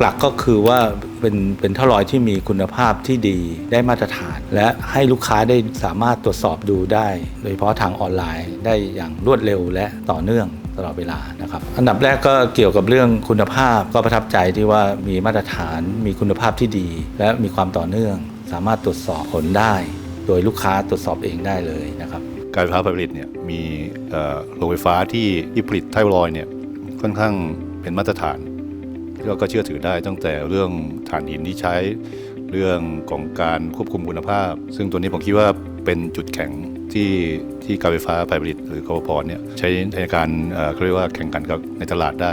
หลักๆก็คือว่าเป็นเป็นท่อลอยที่มีคุณภาพที่ดีได้มาตรฐาน และให้ลูกค้าได้สามารถตรวจสอบดูได้ โดยเฉพาะทางออนไลน์ได้อย่างรวดเร็วและต่อเนื่องตลอดเวลานะครับอันดับแรกก็เกี่ยวกับเรื่องคุณภาพก็ประทับใจที่ว่ามีมาตรฐาน มีคุณภาพที่ดี และมีความต่อเนื่อง สามารถตรวจสอบผลได้ โดยลูกค้าตรวจสอบเองได้เลยนะครับการไฟฟ้าผลิตเนี่ยมีโรงไฟฟ้าที่ที่ผลิตไทรอยเนี่ยค่อนข้างเป็นมาตรฐาน ก็ก็เชื่อถือได้ตั้งแต่เรื่องฐานหินที่ใช้เรื่องของการควบคุมคุณภาพ ซึ่งตัวนี้ผมคิดว่าเป็นจุดแข็งที่ที่การไฟฟ้าฝ่ายผลิตหรือกพเนี่ยใช้ในการเขาเรียกว่าแข่งกันกับในตลาดได้